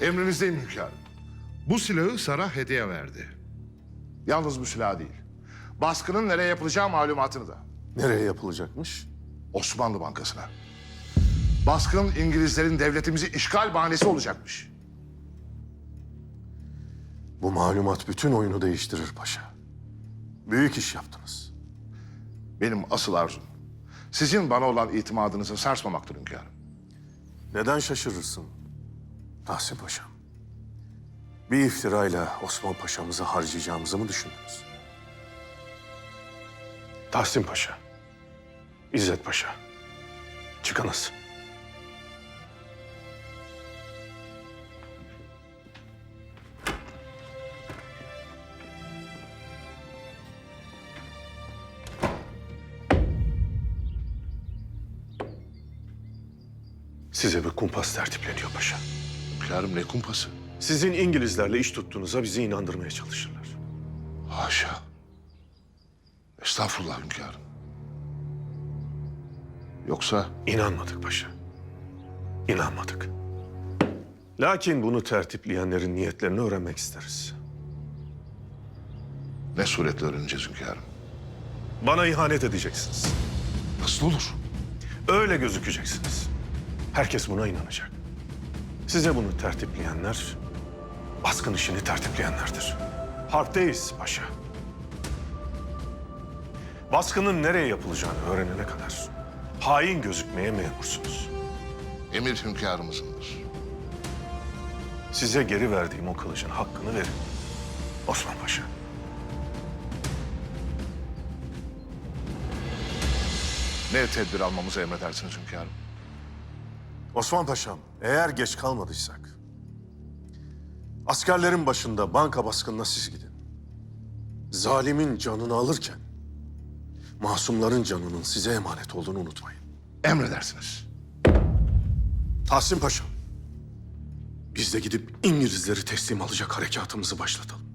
Emrinizdeyim hünkârım. Bu silahı Sarah hediye verdi. Yalnız bu silah değil. Baskının nereye yapılacağı malumatını da. Nereye yapılacakmış? Osmanlı Bankası'na. Baskın İngilizlerin devletimizi işgal bahanesi olacakmış. Bu malumat bütün oyunu değiştirir paşa. Büyük iş yaptınız. Benim asıl arzum sizin bana olan itimadınızı sarsmamaktır hünkârım. Neden şaşırırsın Tahsin Paşam? Bir iftirayla Osman Paşa'mızı harcayacağımızı mı düşündünüz? Tahsin Paşa, İzzet Paşa, çıkınız. Size bir kumpas tertipleniyor paşa. Hünkârım ne kumpası? Sizin İngilizlerle iş tuttuğunuza bizi inandırmaya çalışırlar. Haşa. Estağfurullah hünkârım. Yoksa İnanmadık paşa. İnanmadık. Lakin bunu tertipleyenlerin niyetlerini öğrenmek isteriz. ne suretle öğreneceğiz hünkârım? Bana ihanet edeceksiniz. Nasıl olur? Öyle gözükeceksiniz. Herkes buna inanacak. Size bunu tertipleyenler, baskın işini tertipleyenlerdir. Harpteyiz paşa. Baskının nereye yapılacağını öğrenene kadar hain gözükmeye memursunuz. Emir hünkârımızındır. Size geri verdiğim o kılıcın hakkını verin. Osman Paşa. Ne tedbir almamızı emredersiniz hünkârım? Osman Paşam, eğer geç kalmadıysak... ...askerlerin başında banka baskınına siz gidin. Zalimin canını alırken... ...masumların canının size emanet olduğunu unutmayın. Emredersiniz. Tahsin Paşam, biz de gidip İngilizleri teslim alacak harekatımızı başlatalım.